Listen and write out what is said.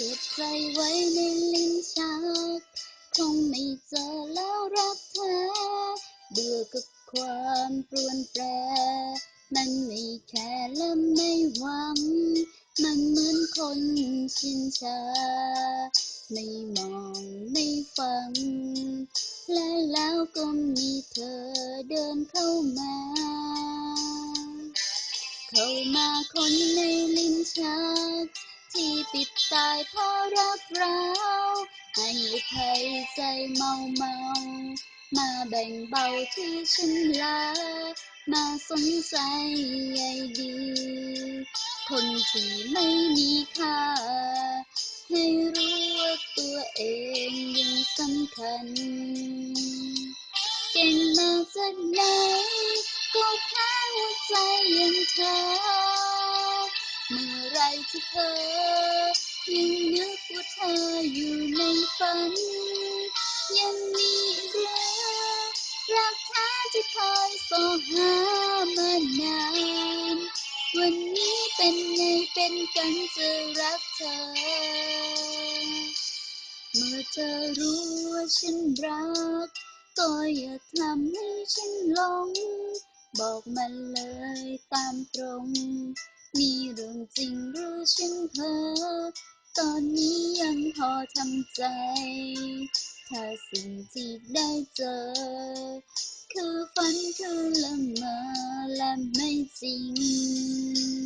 ก็บใจไว้ในลิ้นชักคงไม่เจอแล้วรักแท้เบื่อกับความปรวนแปร มันไม่แค่และไม่หวัง มันเหมือนคนชินชา ไม่มองไม่ฟัง และแล้วก็มีเธอเดินเข้ามา เข้ามาคนในลิ้นชัก ที่ปิดตายเพราะรักเราให้อภัยใจเมาเมามาแบ่งเบาที่ฉันลา มาสนใจใยดี คนที่ไม่มีค่า ให้รู้ว่าตัวเองยังสำคัญ เก่งมาจากไหนก็แพ้ใจยังเธอเมื่อ ที่เธอยังนึกว่าเธออยู่ในฝัน ยังมีเรื่องรักแท้ที่คอยสอหามานาน วันนี้เป็นไงเป็นกันจะรักเธอ เมื่อเธอรู้ว่าฉันรัก ก็อย่าทำให้ฉันหลง บอกมันเลยตามตรง มีเรื่องจริงหรือฉันเพ้อตอนนี้ยังพอทำใจ ถ้าสิ่งที่ได้เจอ คือฝันคือละเมอและไม่จริง